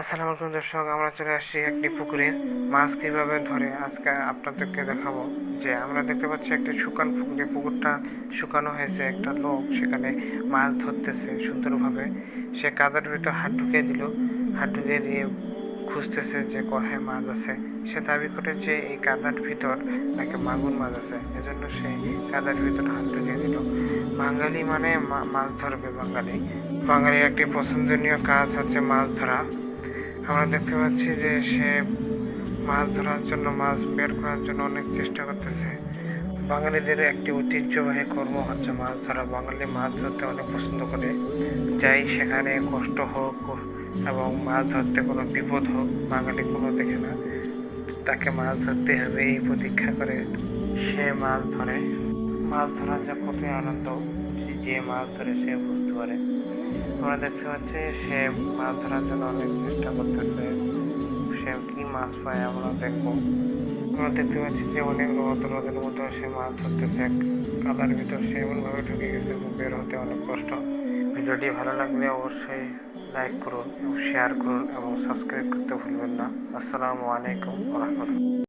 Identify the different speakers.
Speaker 1: আসসালামু আলাইকুম দর্শক, আমরা চলে আসছি একটি পুকুরে। মাছ কীভাবে ধরে? আজকে আপনাদেরকে দেখাবো যে আমরা দেখতে পাচ্ছি একটি শুকান পুকুরে। পুকুরটা শুকানো হয়েছে, একটা লোক সেখানে মাছ ধরতেছে সুন্দরভাবে। সে কাদার ভিতর হাত ঢুকিয়ে দিল। হাত ঢুকিয়ে দিয়ে খুঁজতেছে যে কোথায় মাছ আছে। সে দাবি করে যে এই কাদার ভিতর নাকি মাগুর মাছ আছে। এজন্য সে কাদার ভিতর হাত ঢুকিয়ে দিল। বাঙালি মানে মাছ ধরবে বাঙালি। বাঙালির একটি পছন্দনীয় কাজ হচ্ছে মাছ ধরা। আমরা দেখতে পাচ্ছি যে সে মাছ ধরার জন্য, মাছ বের করার জন্য অনেক চেষ্টা করতেছে। বাঙালিদের একটি ঐতিহ্যবাহী কর্ম হচ্ছে মাছ ধরা। বাঙালি মাছ ধরতে অনেক পছন্দ করে। যাই সেখানে কষ্ট হোক এবং মাছ ধরতে কোনো বিপদ হোক, বাঙালি কোনো দেখে না। তাকে মাছ ধরতে হবে এই প্রতীক্ষা করে সে মাছ ধরে। মাছ ধরার যে কত আনন্দ, যে মাছ ধরে সে বুঝতে পারে। আমরা দেখতে পাচ্ছি সে মাছ ধরার জন্য অনেক চেষ্টা করতেছে। সে কি মাছ পায় আমরা দেখব। আমরা দেখতে পাচ্ছি যে অনেক রোদ, রোদের মধ্যে সে মাছ ধরতেছে। কাদার ভিতর সে এমনভাবে ঢুকে গেছে বের হতে অনেক কষ্ট। ভিডিওটি ভালো লাগলে অবশ্যই লাইক করুন এবং শেয়ার করুন এবং সাবস্ক্রাইব করতে ভুলবেন না। আসসালামু আলাইকুম রহমতুল্লাহ।